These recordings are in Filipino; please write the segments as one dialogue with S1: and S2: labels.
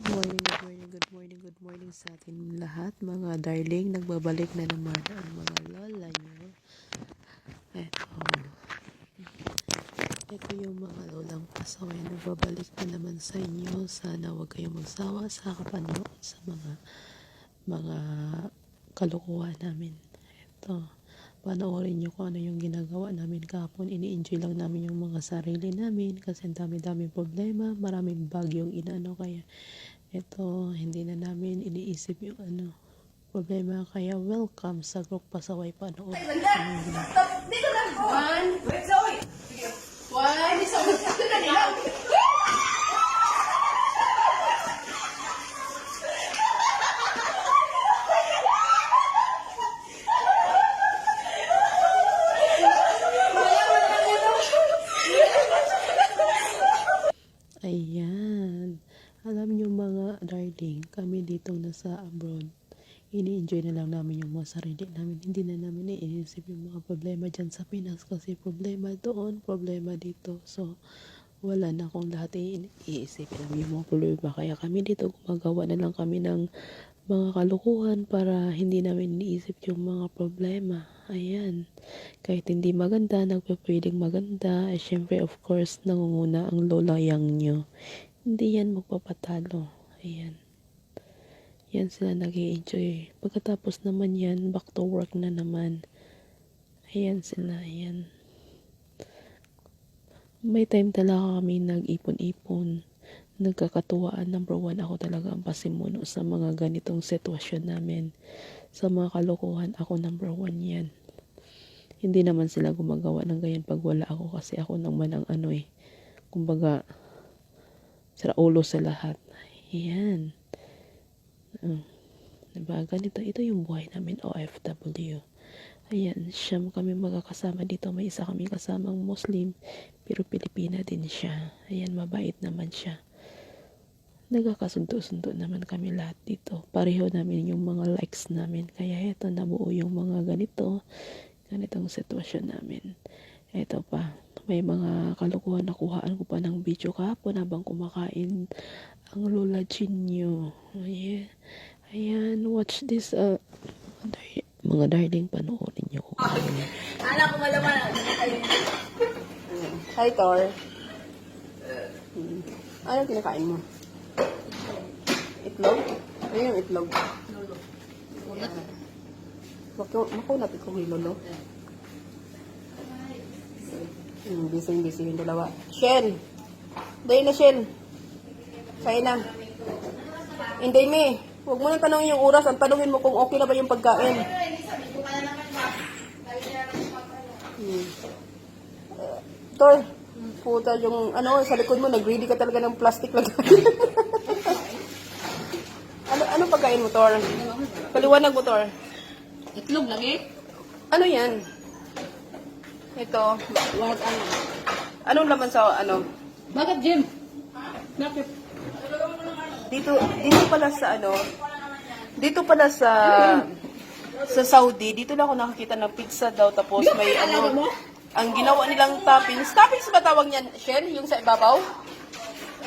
S1: Good morning, good morning, good morning, good morning sa atin lahat. Mga darling, nagbabalik na naman ang mga lola nyo. Eto. Ito yung mga lolang pasaway. Nagbabalik na naman sa inyo. Sana huwag kayong magsawa sa kapanood sa mga mga kalukuhan namin. Ito. Panoorin nyo kung ano yung ginagawa namin kahapon. Ini-enjoy lang namin yung mga sarili namin kasi ang dami-daming problema. Maraming bagyong inano kaya ito, hindi na namin iniisip yung ano, problema. Kaya welcome sa group Pasaway Panood.
S2: One. Wait, Zoe. One. Zoe. Ito na nila.
S1: Ayan. Alam niyo mga darling, kami dito nasa abroad, ini-enjoy na lang namin yung mga sarili namin. Hindi na namin iisip yung mga problema dyan sa Pinas kasi problema doon, problema dito. So, wala na akong lahat iisip namin yung mga problema. Kaya kami dito gumagawa na lang kami ng mga kalukuhan para hindi namin iniisip yung mga problema. Ayan. Kahit hindi maganda, nagpe-pwedeng maganda. Eh, syempre, of course, nangunguna ang lola yang nyo. Hindi yan magpapatalo. Ayan. Yan sila nag enjoy Pagkatapos naman yan, back to work na naman. Ayan sila, ayan. May time talaga kami nag-ipon-ipon. Nagkakatuwaan. Number one, ako talaga ang pasimuno sa mga ganitong sitwasyon namin. Sa mga kalokohan, ako number one yan. Hindi naman sila gumagawa ng ganyan pag wala ako kasi ako naman ang ano eh. Kumbaga, sira ulo sa lahat. Ayan. Uh, diba? Ganito, ito yung buhay namin OFW. Ayan, siyam kami magkakasama dito. May isa kami kasamang Muslim, pero Pilipina din siya. Ayan, mabait naman siya. Nagkakasundo-sundo naman kami lahat dito. Pareho namin yung mga likes namin. Kaya eto, nabuo yung mga ganito. Ganitong sitwasyon namin. Eto pa, may mga kalukuhan nakuhaan ko pa ng video kahapon habang kumakain ang Lola Ginyo. Ayan, ayan watch this. Uh, mga darling, panoorin niyo kung ano.
S2: Alam ko malaman. Hi, Tor. Hmm. Ano kinakain mo? Itlog? Ano yung itlog? Lolo. Makunat ito kay Lolo. Hmm, busy busy yung dalawa. Shen! Dahil na, Shen. Kain na. Hindi, me. Huwag mo nang tanongin yung oras. Ang tanongin mo kung okay na ba yung pagkain. Hmm. Uh, Tor, puta yung ano, sa likod mo, nag-ready ka talaga ng plastic lang. ano, ano pagkain mo, Tor? Paliwanag mo, Tor.
S3: Itlog lagi?
S2: Ano yan? Ito.
S3: What ano?
S2: Anong laman sa ano?
S3: Bakit, Jim? Bakit?
S2: Dito, dito pala sa ano, dito pala sa sa Saudi, dito lang ako nakakita ng pizza daw tapos may ano, ang ginawa nilang toppings, toppings ba tawag niyan, Shell, yung sa ibabaw?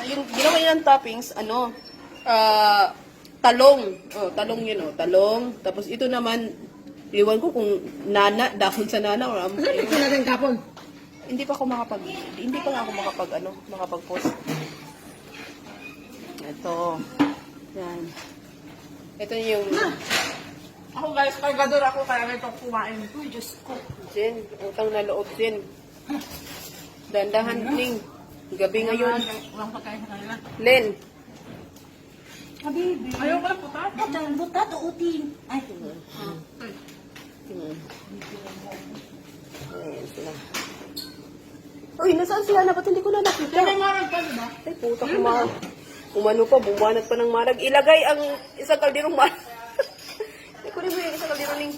S2: Yung ginawa nilang toppings, ano, ah, talong. Oh, talong yun, oh, talong. Tapos ito naman, iwan ko kung nana, dahon sa nana or am-
S3: Ano ito natin kapon?
S2: hindi pa ako makapag hindi pa nga ako makapag ano, makapag-post. Ito. Yan. Ito yung
S3: Ako guys, kargador ako kaya may pang kumain. Uy, Diyos ko.
S2: Jen, utang na loob Jen. Dandahan ning. Gabi ngayon.
S3: Walang pagkain sa kanila.
S2: Len.
S3: Habibi. Ayaw ko lang puta.
S4: Datang buta to utin. Ay,
S2: Hmm. Ayan sila. Uy, nasaan si Hana? Ba't hindi ko na nakita?
S3: May marag pa, diba?
S2: Ay, puta kuma. Umano pa, bumanat pa ng marag. Ilagay ang isang kalderong marag. Ay, kunin mo yung isang kalderong ning.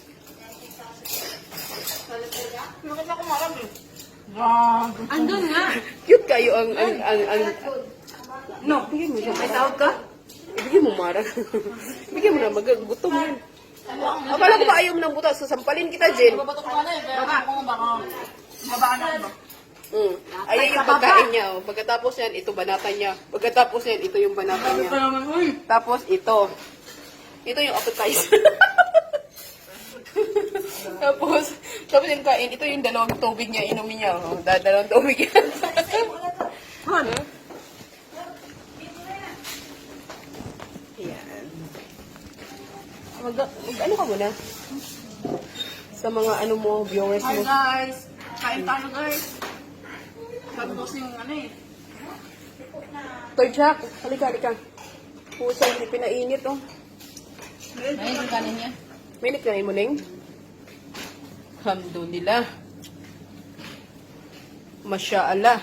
S3: Nakita ko marag eh. Andun nga.
S2: Cute kayo ang, ang, ang, ang, No, bigyan mo siya. May tawag ka? Ibigay mo marag. Bigyan mo na, magagutom yan. Akala ko ba ayaw mo ng butas? Sasampalin kita, Jen.
S3: Babato ko na eh. Kaya ako kung baka babaan ako ba?
S2: Mm. Ayan yung pagkain niya. Oh. Pagkatapos yan, ito banata niya. Pagkatapos yan, ito yung banata niya. Tapos ito. Ito yung appetizer. tapos, tapos yung kain, ito yung dalawang tubig niya, inumin niya. Oh. Da- Dalawang tubig yan. Han? Yan. Mag, ano ka muna? Sa mga ano mo, viewers
S3: Hi
S2: mo.
S3: guys! Kain tayo guys! Kasi yung ano eh.
S2: Toy Jack, halika, halika. Pusa, hindi pinainit, oh.
S3: Ayun yung kanin niya.
S2: Minit ka mo, Ning? Alhamdulillah. Masya Allah.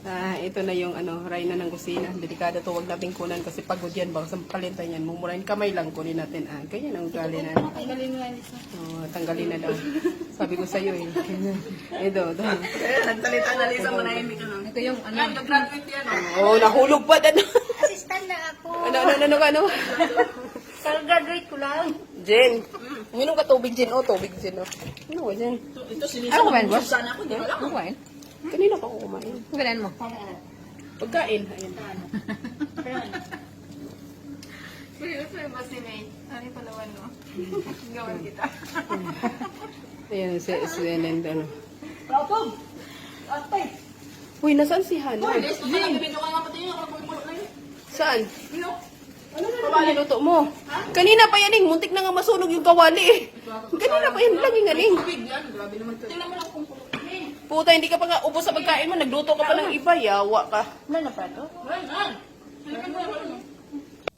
S2: Ah, ito na yung ano, Rayna ng kusina. Delikado to, wag nating kunan kasi pagod yan. Baka sa palitan yan, mumurahin kamay lang kunin natin. Ah, ganyan ang ugali na.
S3: Tanggalin mo lang isa.
S2: Oh, tanggalin na daw. Sabi ko sa'yo eh. Ito, ito.
S3: Nagsalita na Lisa, manahimik ka lang. Ito yung ano. Nag-graduate yan.
S2: Oh, nahulog pa. Ano,
S4: Assistant na ako.
S2: ano, ano, ano, ano?
S4: Kag-graduate ko lang.
S2: Jen. Minum ka tubig, Jen. Oh, tubig, Jen. Oh. Ano Jen?
S3: Ito si Lisa. Ano kumain ba? Sana ako, di ba lang? Ano kumain?
S2: Kanina pa ako kumain.
S3: Galan mo.
S2: Pagkain. Ayan.
S3: Pero ba si May? Ano yung palawan no? Gawan kita.
S2: Ayan, si, Ellen, ano.
S3: Pratong! Atay!
S2: Uy, nasaan si Hana?
S3: Uy, Liz, Lin! Nabinyo ka nga pati yun. Ako pupulo na yun.
S2: Saan?
S3: Ano?
S2: Ano na niluto mo? Kanina pa yan, eh. Muntik na nga masunog yung kawali, eh. Kanina pa yan, lagi nga, eh.
S3: Tubig yan. Grabe naman to. Tingnan mo lang kung pulo.
S2: Puta, hindi ka pa nga ubos sa pagkain mo. Nagluto ka pa ng iba, yawa ka.
S4: Ano na pa to?
S3: Ay, man! Halipin mo naman mo.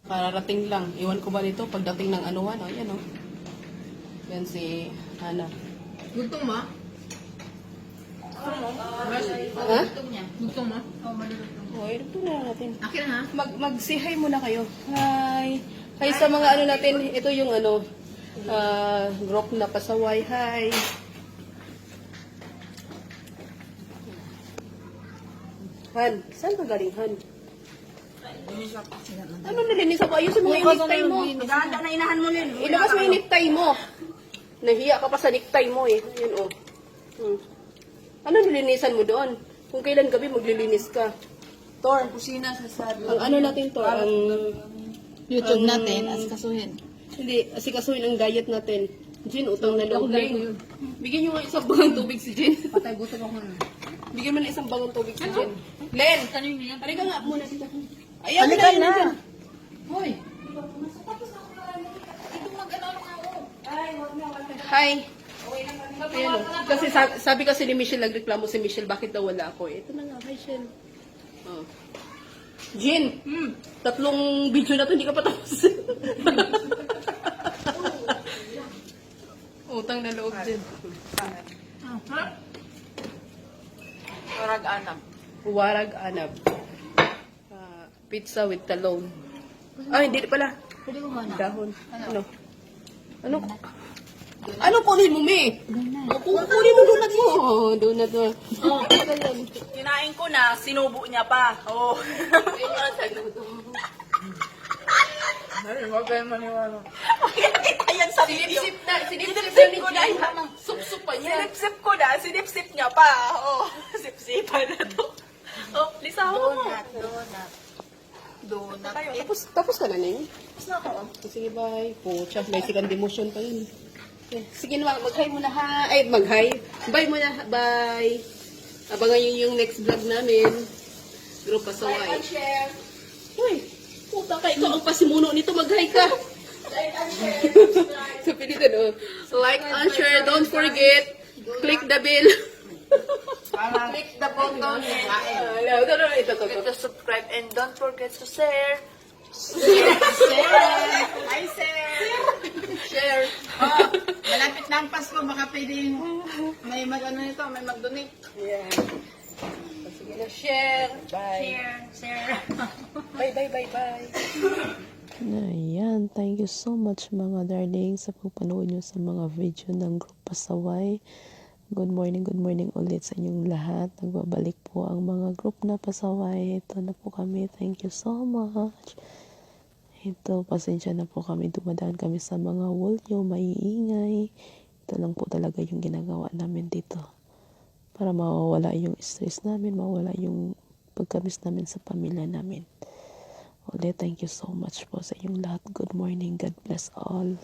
S2: Kararating lang. Iwan ko ba nito pagdating ng ano, ano, yan, oh. Yan si Hana.
S3: Gugtong ma?
S2: Ha?
S3: Gugtong niya. Gugtong ma? Oo, malulutong.
S2: Okay, ito na natin.
S3: Akin ha?
S2: Mag, mag-say muna kayo. Hi. Hi sa mga ano natin. Ito yung ano, ah, group na pasaway. Hi. Han, saan ka galing, Han? Ano nilinis ako? Ayusin mo yung necktie mo.
S3: Maganda na inahan mo Lin.
S2: Ilabas mo yung necktie mo. Nahiya ka pa sa necktie mo eh. Ayun oh. Hmm. Ano nilinisan mo doon? Kung kailan gabi maglilinis ka. Tor,
S3: Kusina sa sabi.
S2: ang ano natin Tor, ang
S3: YouTube natin, as kasuhin.
S2: Hindi, asikasuhin ang diet natin. Jin, utang na loob. Len, Bigyan nyo nga isang bagang tubig si Jin.
S3: Patay gutom ako na.
S2: Bigyan mo na isang bagang tubig si Jin. Len!
S3: Kanino yan?
S2: Halika nga muna dito. Ayan,
S4: Halika
S2: na.
S4: na.
S3: Hoy!
S2: Hi. Ayan. Kasi sabi, sabi kasi ni Michelle, nagreklamo si Michelle, bakit daw wala ako? Ito na nga, hi Michelle. Oh. Jin,
S3: Hmm.
S2: tatlong video na to, hindi ka pa tapos. Utang na loob din.
S3: Ha? Parag anam.
S2: Warag anab. Ah, pizza with talong. Ah, hindi pala.
S3: Pwede mo ba
S2: Dahon. Ano? Ano? Ano kunin mo, Mi? Ku- Kunin mo donut mo. Oh, donut mo. Oh.
S3: Kinain ko na, sinubo niya pa. Oo. Oh. Ay, wag kayo maniwala. Ayan sa video.
S2: Sinipsip
S3: ko na.
S2: Jay. Sup-sup pa niya.
S3: Sinipsip ko na, sinipsip niya pa. Oh, sipsipan na to. Oh, lisaw mo.
S4: Donut, donut.
S3: Donut.
S2: Tapos, tapos ka na, Ning?
S3: Tapos na ako.
S2: Sige, bye. Pucha, may second demotion pa yun. Okay. Sige na, mag-hi muna ha. Ay, mag-hi. Bye muna. Bye. Abangan yun yung next vlog namin. Group Pasaway.
S3: share.
S2: Uy, puta ka. Ikaw ang pasimuno nito. Mag-hi ka.
S3: Like and share.
S2: Sa pilitan, oh. Like and share. Don't forget. Click the bell.
S3: Click the button.
S2: Ah, Ito, ito, ito, ito, ito.
S3: to subscribe and don't forget to share. Share! Hi, share!
S2: Share.
S3: Oh, malapit na ang Pasko, baka pwedeng may mag ano nito, may mag-donate.
S2: Yeah. Sige na, share. Bye.
S3: Share, share.
S2: Bye, bye, bye, bye.
S1: Ayan, thank you so much mga darling sa pagpanood nyo sa mga video ng Group Pasaway. Good morning, good morning ulit sa inyong lahat. Nagbabalik po ang mga group na pasaway. Ito na po kami. Thank you so much. Ito, pasensya na po kami. Dumadaan kami sa mga wolyo, maiingay. Ito lang po talaga yung ginagawa namin dito. para mawawala yung stress namin, mawala yung pagkamis namin sa pamilya namin. Ulit, thank you so much po sa inyong lahat. Good morning. God bless all.